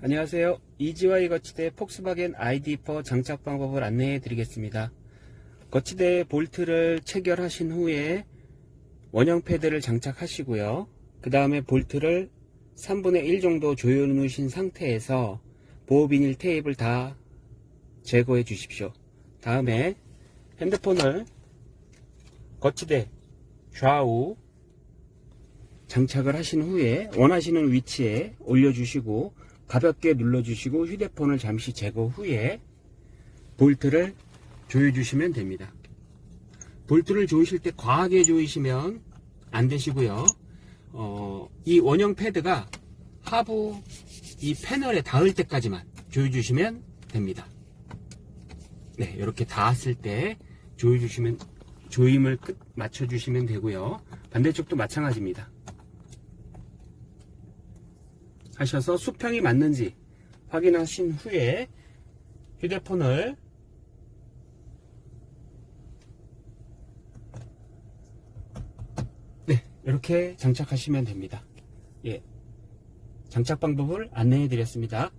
안녕하세요. 이지와이 거치대 폭스바겐 ID4 장착 방법을 안내해 드리겠습니다. 거치대에 볼트를 체결하신 후에 원형 패드를 장착하시고요. 그 다음에 볼트를 3분의 1 정도 조여 놓으신 상태에서 보호 비닐 테이프를 다 제거해 주십시오. 다음에 핸드폰을 거치대 좌우 장착을 하신 후에 원하시는 위치에 올려주시고 가볍게 눌러주시고 휴대폰을 잠시 제거 후에 볼트를 조여주시면 됩니다. 볼트를 조이실 때 과하게 조이시면 안 되시고요. 어, 이 원형 패드가 하부 이 패널에 닿을 때까지만 조여주시면 됩니다. 네, 이렇게 닿았을 때 조여주시면 조임을 끝 맞춰주시면 되고요. 반대쪽도 마찬가지입니다. 하셔서 수평이 맞는지 확인하신 후에 휴대폰을 네, 이렇게 장착하시면 됩니다. 예. 장착 방법을 안내해 드렸습니다.